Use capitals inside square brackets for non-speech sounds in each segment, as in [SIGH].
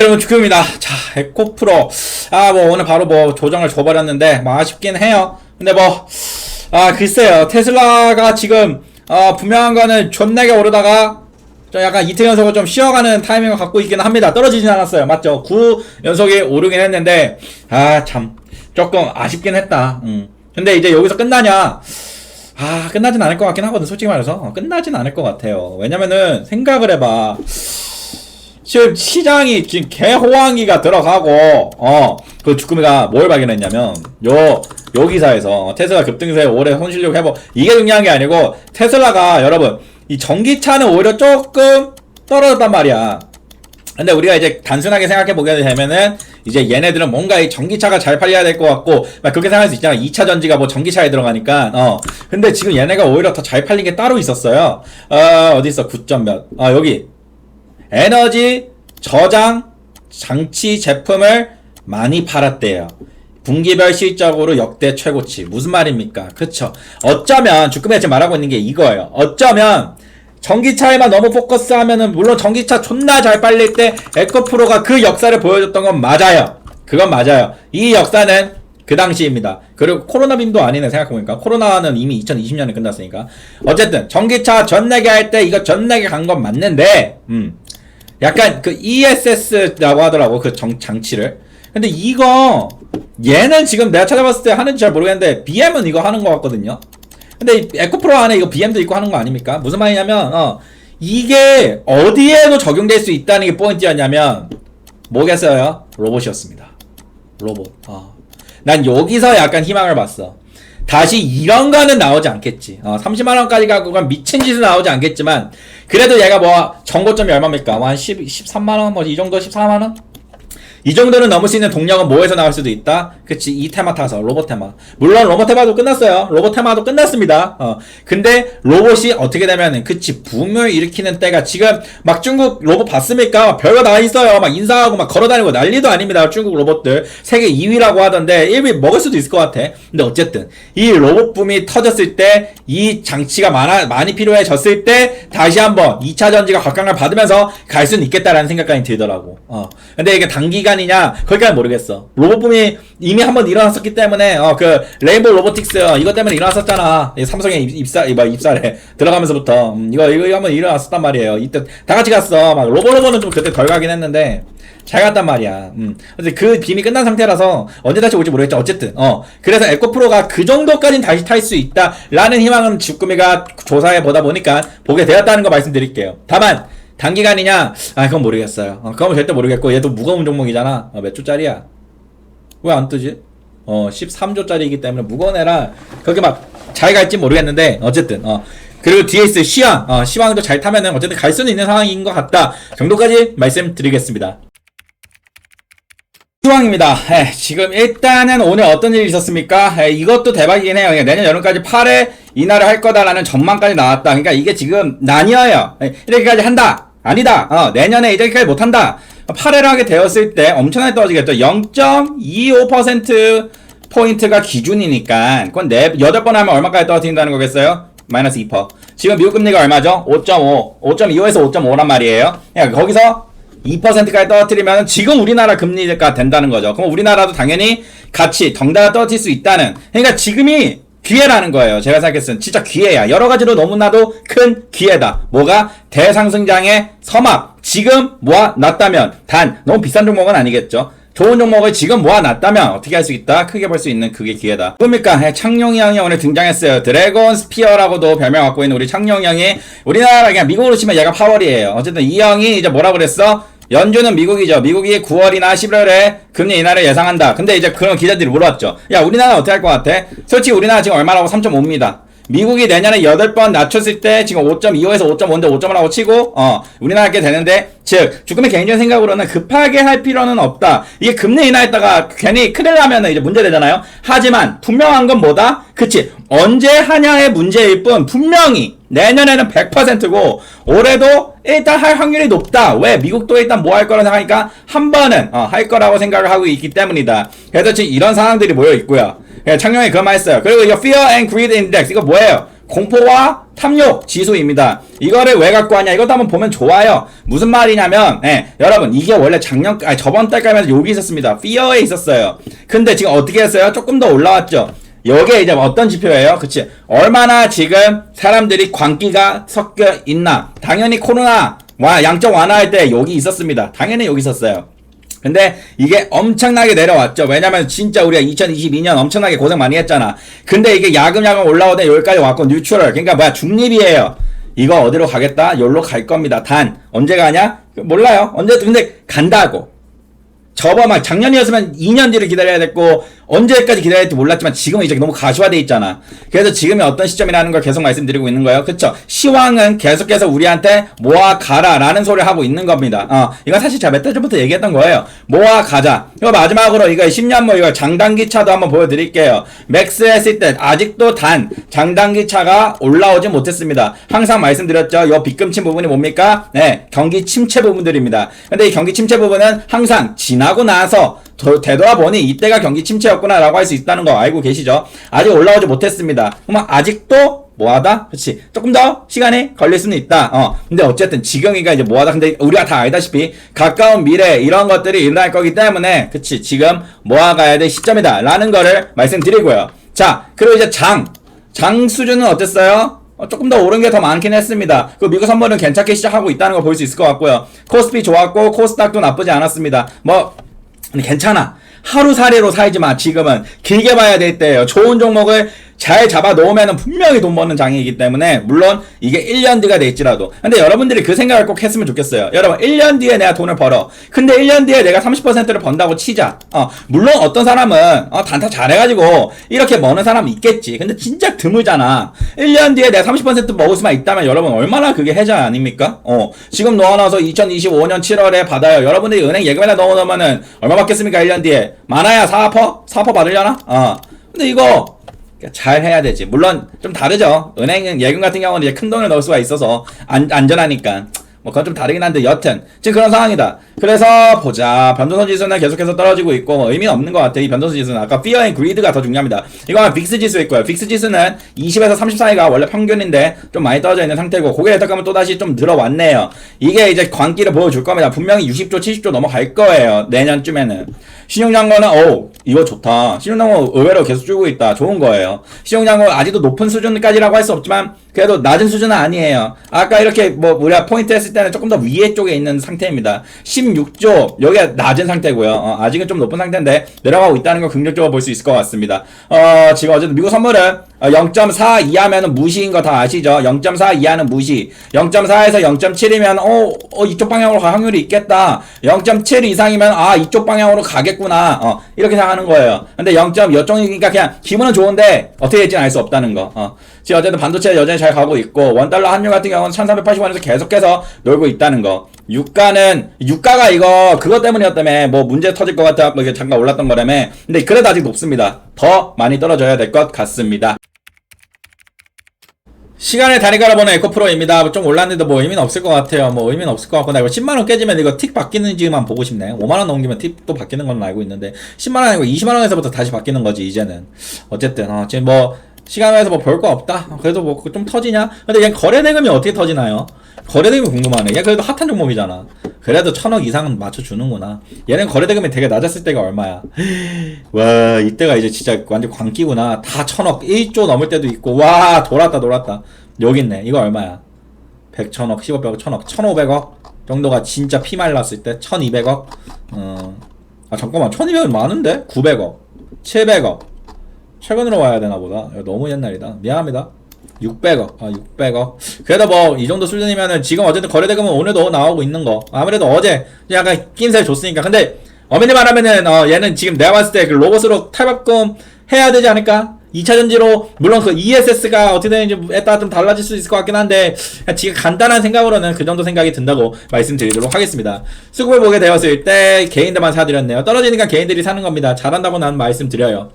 여러분 축구입니다. 자, 에코프로. 아, 뭐 오늘 바로 뭐 조정을 줘버렸는데, 뭐 아쉽긴 해요. 근데 뭐, 아, 글쎄요. 테슬라가 지금, 어, 분명한 거는 존나게 오르다가, 좀 약간 이틀 연속을 좀 쉬어가는 타이밍을 갖고 있긴 합니다. 떨어지진 않았어요. 맞죠? 9 연속이 오르긴 했는데, 아, 참. 조금 아쉽긴 했다. 음. 근데 이제 여기서 끝나냐? 아, 끝나진 않을 것 같긴 하거든, 솔직히 말해서. 어, 끝나진 않을 것 같아요. 왜냐면은, 생각을 해봐. 지금 시장이 지금 개호황기가 들어가고 어 그 주꾸미가 뭘 발견했냐면 요 요 기사에서 테슬라 급등세 올해 손실력 회복 이게 중요한 게 아니고 테슬라가 여러분 이 전기차는 오히려 조금 떨어졌단 말이야. 근데 우리가 이제 단순하게 생각해 보게 되면은 이제 얘네들은 뭔가 이 전기차가 잘 팔려야 될 것 같고 막 그렇게 생각할 수 있잖아. 2차 전지가 뭐 전기차에 들어가니까 어. 근데 지금 얘네가 오히려 더 잘 팔린 게 따로 있었어요. 어 어디 있어? 9점 몇? 아 여기 에너지 저장 장치 제품을 많이 팔았대요. 분기별 실적으로 역대 최고치. 무슨 말입니까? 그쵸. 어쩌면, 주꾸미가 지금 말하고 있는 게 이거예요. 어쩌면, 전기차에만 너무 포커스 하면은, 물론 전기차 존나 잘 빨릴 때, 에코프로가 그 역사를 보여줬던 건 맞아요. 그건 맞아요. 이 역사는 그 당시입니다. 그리고 코로나 빔도 아니네, 생각해보니까. 코로나는 이미 2020년에 끝났으니까. 어쨌든, 전기차 전내게 할때 이거 전내게 간건 맞는데, 음. 약간 그 ESS라고 하더라고 그 정, 장치를. 근데 이거 얘는 지금 내가 찾아봤을 때 하는지 잘 모르겠는데 BM은 이거 하는 것 같거든요. 근데 에코프로 안에 이거 BM도 있고 하는 거 아닙니까? 무슨 말이냐면 어 이게 어디에도 적용될 수 있다는 게 포인트였냐면 뭐겠어요? 로봇이었습니다. 로봇. 어. 난 여기서 약간 희망을 봤어. 다시 이런 거는 나오지 않겠지. 어, 30만 원까지 갖고 간 미친 짓은 나오지 않겠지만 그래도 얘가 뭐 정고점이 얼마입니까? 뭐 한 10, 13만 원, 뭐 이 정도 14만 원? 이 정도는 넘을 수 있는 동력은 뭐에서 나올 수도 있다? 그치, 이 테마 타서, 로봇 테마. 물론 로봇 테마도 끝났어요. 로봇 테마도 끝났습니다. 어. 근데 로봇이 어떻게 되면은, 그치, 붐을 일으키는 때가 지금 막 중국 로봇 봤습니까? 별거 다 있어요. 막 인사하고 막 걸어다니고 난리도 아닙니다. 중국 로봇들. 세계 2위라고 하던데 1위 먹을 수도 있을 것 같아. 근데 어쨌든, 이 로봇 붐이 터졌을 때, 이 장치가 많아, 많이 필요해졌을 때, 다시 한번 2차 전지가 각광을 받으면서 갈 수는 있겠다라는 생각까지 들더라고. 어. 근데 이게 단기간 이냐? 거기까지 모르겠어. 로봇붐이 이미 한번 일어났었기 때문에, 어, 그, 레인보우 로보틱스, 어, 이것 때문에 일어났었잖아. 이 삼성에 입- 입사, 이 뭐, 입사래. 들어가면서부터. 음, 이거, 이거 한번 일어났었단 말이에요. 이때 다 같이 갔어. 막, 로보 로보는 좀 그때 덜 가긴 했는데, 잘 갔단 말이야. 음. 근데 그 빔이 끝난 상태라서 언제 다시 올지 모르겠죠. 어쨌든, 어. 그래서 에코프로가 그 정도까지는 다시 탈 수 있다. 라는 희망은 주꾸미가 조사해 보다 보니까 보게 되었다는 거 말씀드릴게요. 다만, 단기간이냐? 아, 그건 모르겠어요. 어, 그건 절대 모르겠고, 얘도 무거운 종목이잖아. 어, 몇 조짜리야? 왜 안 뜨지? 어, 13조짜리이기 때문에 무거운 애라, 그렇게 막 잘 갈지 모르겠는데, 어쨌든, 어. 그리고 뒤에 있을 시황, 어, 시황도 잘 타면은 어쨌든 갈 수는 있는 상황인 것 같다. 정도까지 말씀드리겠습니다. 시황입니다. 에, 지금 일단은 오늘 어떤 일이 있었습니까? 에, 이것도 대박이긴 해요. 그러니까 내년 여름까지 8회 인하를 할 거다라는 전망까지 나왔다. 그러니까 이게 지금 나뉘어요. 에, 이렇게까지 한다. 아니다. 어, 내년에 이렇게까지 못한다. 8회를 하게 되었을 때 엄청나게 떨어지겠죠. 0.25% 포인트가 기준이니까 그건 네, 8번 하면 얼마까지 떨어진다는 거겠어요? 마이너스 2%. 지금 미국 금리가 얼마죠? 5.5. 5.25에서 5.5란 말이에요. 그러니까 거기서 2%까지 떨어뜨리면 지금 우리나라 금리가 된다는 거죠. 그럼 우리나라도 당연히 같이 덩달아 떨어질 수 있다는. 그러니까 지금이 기회라는 거예요. 제가 생각했을 땐 진짜 기회야. 여러 가지로 너무나도 큰 기회다. 뭐가 대상승장의 서막 지금 모아놨다면 단 너무 비싼 종목은 아니겠죠. 좋은 종목을 지금 모아놨다면 어떻게 할 수 있다? 크게 볼 수 있는 그게 기회다. 뭡니까? 예, 창룡이 형이 오늘 등장했어요. 드래곤 스피어라고도 별명 갖고 있는 우리 창룡 형이 우리나라 그냥 미국으로 치면 얘가 파월이에요. 어쨌든 이 형이 이제 뭐라 그랬어? 연준은 미국이죠. 미국이 9월이나 11월에 금리 인하를 예상한다. 근데 이제 그런 기자들이 물어봤죠. 야, 우리나라 어떻게 할 것 같아? 솔직히 우리나라 지금 얼마라고 3.5입니다. 미국이 내년에 8번 낮췄을 때 지금 5.25에서 5.5인데 5.5라고 치고 어 우리나라 게 되는데 즉 주금의 개인적인 생각으로는 급하게 할 필요는 없다. 이게 금리 인하했다가 괜히 큰일 나면은 이제 문제 되잖아요. 하지만 분명한 건 뭐다? 그치. 언제 하냐의 문제일 뿐 분명히 내년에는 100%고 올해도 일단 할 확률이 높다. 왜? 미국도 일단 뭐 할 거라 생각하니까 한 번은 어, 할 거라고 생각을 하고 있기 때문이다. 그래서 지금 이런 상황들이 모여 있고요 예, 창룡이 그거 말했어요. 그리고 이거 Fear and Greed Index 이거 뭐예요? 공포와 탐욕 지수입니다. 이거를 왜 갖고 왔냐? 이것도 한번 보면 좋아요. 무슨 말이냐면, 예, 여러분, 이게 원래 작년, 아니, 저번 달까지 여기 있었습니다. Fear에 있었어요. 근데 지금 어떻게 했어요? 조금 더 올라왔죠. 여기에 이제 어떤 지표예요? 그치? 얼마나 지금 사람들이 광기가 섞여 있나? 당연히 코로나, 와, 양적 완화할 때 여기 있었습니다. 당연히 여기 있었어요. 근데 이게 엄청나게 내려왔죠. 왜냐면 진짜 우리가 2022년 엄청나게 고생 많이 했잖아. 근데 이게 야금야금 올라오다 여기까지 왔고 뉴트럴. 그러니까 뭐야 중립이에요. 이거 어디로 가겠다? 여기로 갈 겁니다. 단 언제 가냐? 몰라요. 언제 근데 간다고. 저번 막 작년이었으면 2년 뒤를 기다려야 됐고 언제까지 기다려야 될지 몰랐지만 지금은 이제 너무 가시화돼 있잖아. 그래서 지금이 어떤 시점이라는 걸 계속 말씀드리고 있는 거예요. 그쵸? 시황은 계속해서 우리한테 모아 가라라는 소리를 하고 있는 겁니다. 어, 이건 사실 제가 몇달 전부터 얘기했던 거예요. 모아 가자. 이거 마지막으로 이거 10년 뭐 이거 장단기 차도 한번 보여드릴게요. 맥스 했을 때 아직도 단 장단기 차가 올라오지 못했습니다. 항상 말씀드렸죠. 요 빗금친 부분이 뭡니까? 네, 경기 침체 부분들입니다. 근데 이 경기 침체 부분은 항상 지나 고 나서 더- 되돌아보니 이때가 경기 침체였구나라고 할 수 있다는 거 알고 계시죠? 아직 올라오지 못했습니다. 그러면 아직도 뭐하다? 그렇지. 조금 더 시간이 걸릴 수는 있다. 어. 근데 어쨌든 지금이가 이제 뭐하다. 근데 우리가 다 알다시피 가까운 미래 이런 것들이 일어날 거기 때문에 그치. 지금 모아가야 될 시점이다. 라는 거를 말씀드리고요. 자, 그리고 이제 장. 장 수준은 어땠어요? 어, 조금 더 오른 게 더 많긴 했습니다. 그 미국 선물은 괜찮게 시작하고 있다는 걸 볼 수 있을 것 같고요. 코스피 좋았고 코스닥도 나쁘지 않았습니다. 뭐 괜찮아. 하루살이로 살지 마. 지금은 길게 봐야 될 때예요. 좋은 종목을 잘 잡아 놓으면 분명히 돈 버는 장이기 때문에 물론 이게 1년 뒤가 될지라도 근데 여러분들이 그 생각을 꼭 했으면 좋겠어요. 여러분 1년 뒤에 내가 돈을 벌어. 근데 1년 뒤에 내가 30%를 번다고 치자. 어, 물론 어떤 사람은 어, 단타 잘해가지고 이렇게 버는 사람이 있겠지. 근데 진짜 드물잖아. 1년 뒤에 내가 30% 먹을 수만 있다면 여러분 얼마나 그게 해자 아닙니까? 어, 지금 넣어놔서 2025년 7월에 받아요. 여러분들이 은행 예금에다 넣어놓으면은 얼마 받겠습니까? 1년 뒤에 많아야 4%? 4% 받으려나? 어. 근데 이거 잘 해야 되지. 물론 좀 다르죠. 은행은 예금 같은 경우는 이제 큰 돈을 넣을 수가 있어서 안, 안전하니까. 뭐 그건 좀 다르긴 한데 여튼 지금 그런 상황이다. 그래서 보자. 변동성 지수는 계속해서 떨어지고 있고 뭐 의미는 없는 것 같아. 이 변동성 지수는 아까 Fear and Greed가 더 중요합니다. 이건 빅스 지수일 거예요. 빅스 지수는 20에서 30 사이가 원래 평균인데 좀 많이 떨어져 있는 상태고 고개 혜택하면 또 다시 좀 들어왔네요. 이게 이제 광기를 보여줄 겁니다. 분명히 60조, 70조 넘어갈 거예요. 내년쯤에는. 신용장고는 오 이거 좋다. 신용장고 의외로 계속 줄고 있다. 좋은 거예요. 신용장고 아직도 높은 수준까지라고 할 수 없지만 그래도 낮은 수준은 아니에요. 아까 이렇게 뭐 우리가 포인트 했을 때는 조금 더 위에 쪽에 있는 상태입니다. 16조 여기가 낮은 상태고요. 어, 아직은 좀 높은 상태인데 내려가고 있다는 걸 긍정적으로 볼 수 있을 것 같습니다. 어, 지금 어쨌든 미국 선물은 어, 0.4 이하면은 무시인 거 다 아시죠? 0.4 이하는 무시. 0.4에서 0.7이면 어, 어 이쪽 방향으로 갈 확률이 있겠다. 0.7 이상이면 아 이쪽 방향으로 가겠구나. 어, 이렇게 생각하는 거예요. 근데 0. 여종이니까 그냥 기분은 좋은데 어떻게 될지는 알 수 없다는 거. 어. 지금 어쨌든 반도체 여전히 잘 가고 있고 원달러 환율 같은 경우는 1380원에서 계속해서 놀고 있다는 거. 유가는 유가가 이거 그것 때문이었다며 뭐 문제 터질 것 같아 뭐 이게 잠깐 올랐던 거라며. 근데 그래도 아직 높습니다. 더 많이 떨어져야 될 것 같습니다. 시간의 다리 갈아보는 에코프로입니다. 좀 올랐는데 뭐 의미는 없을 것 같아요. 뭐 의미는 없을 것 같고 나 이거 10만원 깨지면 이거 틱 바뀌는지만 보고 싶네. 5만원 넘기면 틱 또 바뀌는 건 알고 있는데 10만원 아니고 20만원에서부터 다시 바뀌는 거지 이제는. 어쨌든 어, 지금 뭐 시간에서 뭐 별 거 없다. 그래도 뭐 좀 터지냐? 근데 얘 거래 대금이 어떻게 터지나요? 거래 대금이 궁금하네. 얘 그래도 핫한 종목이잖아. 그래도 천억 이상은 맞춰주는구나. 얘는 거래 대금이 되게 낮았을 때가 얼마야? [GASPS] 와 이때가 이제 진짜 완전 광기구나. 다 천억, 1조 넘을 때도 있고 와 돌았다 돌았다. 여기 있네. 이거 얼마야? 100, 천억, 10억, 100억, 천억, 1500억 정도가 진짜 피 말랐을 때 1200억. 어. 아 잠깐만 1200은 많은데? 900억, 700억. 최근으로 와야 되나 보다. 너무 옛날이다. 미안합니다. 600억, 아, 600억. 그래도 뭐, 이 정도 수준이면은 지금 어쨌든 거래대금은 오늘도 나오고 있는 거. 아무래도 어제 약간 낌새 줬으니까. 근데, 어머니 말하면은, 어, 얘는 지금 내가 봤을 때 그 로봇으로 탈바꿈 해야 되지 않을까? 2차 전지로, 물론 그 ESS가 어떻게 되는지에 따라 좀 달라질 수 있을 것 같긴 한데, 지금 간단한 생각으로는 그 정도 생각이 든다고 말씀드리도록 하겠습니다. 수급을 보게 되었을 때 개인들만 사드렸네요. 떨어지니까 개인들이 사는 겁니다. 잘한다고 난 말씀드려요.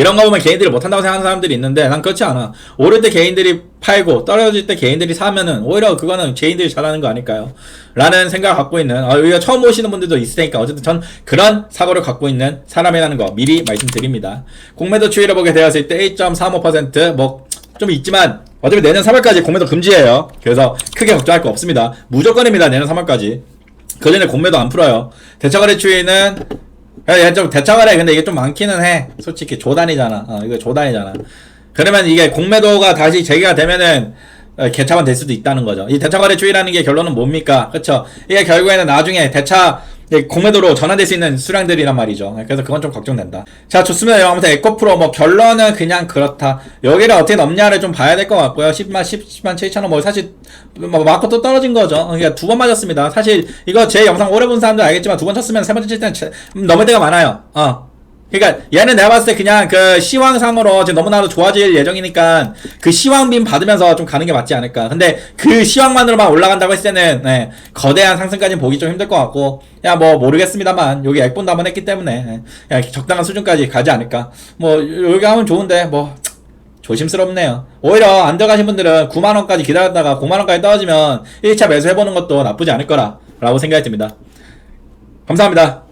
이런 거 보면 개인들이 못한다고 생각하는 사람들이 있는데 난 그렇지 않아. 오를 때 개인들이 팔고 떨어질 때 개인들이 사면은 오히려 그거는 개인들이 잘하는 거 아닐까요? 라는 생각을 갖고 있는 어, 우리가 처음 보시는 분들도 있을 테니까 어쨌든 전 그런 사고를 갖고 있는 사람이라는 거 미리 말씀드립니다. 공매도 추이를 보게 되었을 때 1.35%뭐 좀 있지만 어차피 내년 3월까지 공매도 금지예요. 그래서 크게 걱정할 거 없습니다. 무조건입니다. 내년 3월까지. 그 전에 공매도 안 풀어요. 대차거래 추이는 야, 좀 대차거래 근데 이게 좀 많기는 해. 솔직히 조단이잖아. 어, 이거 조단이잖아. 그러면 이게 공매도가 다시 재개가 되면은 어, 개차만 될 수도 있다는 거죠. 이 대차 거래 추이라는 게 결론은 뭡니까? 그쵸? 이게 결국에는 나중에 대차 이 공매도로 전환될 수 있는 수량들이란 말이죠. 그래서 그건 좀 걱정된다. 자, 좋습니다. 여러분. 아무튼 에코프로 뭐 결론은 그냥 그렇다. 여기를 어떻게 넘냐를 좀 봐야 될 것 같고요. 10만, 10, 10만 7천 원, 뭐 사실 뭐 맞고 또 떨어진 거죠. 그러니까 두 번 맞았습니다. 사실 이거 제 영상 오래 본 사람들 알겠지만 두 번 쳤으면 세 번째 칠 때는 제- 음, 넘을 때가 많아요. 어. 그러니까 얘는 내가 봤을 때 그냥 그 시황상으로 지금 너무나도 좋아질 예정이니까 그 시황빔 받으면서 좀 가는 게 맞지 않을까. 근데 그 시황만으로만 올라간다고 했을 때는 네, 거대한 상승까지는 보기 좀 힘들 것 같고 야 뭐 모르겠습니다만 여기 액본도 한번 했기 때문에 예, 야, 적당한 수준까지 가지 않을까. 뭐 여기 하면 좋은데 뭐 조심스럽네요. 오히려 안 들어가신 분들은 9만원까지 기다렸다가 9만원까지 떨어지면 1차 매수해보는 것도 나쁘지 않을 거라 라고 생각이 듭니다. 감사합니다.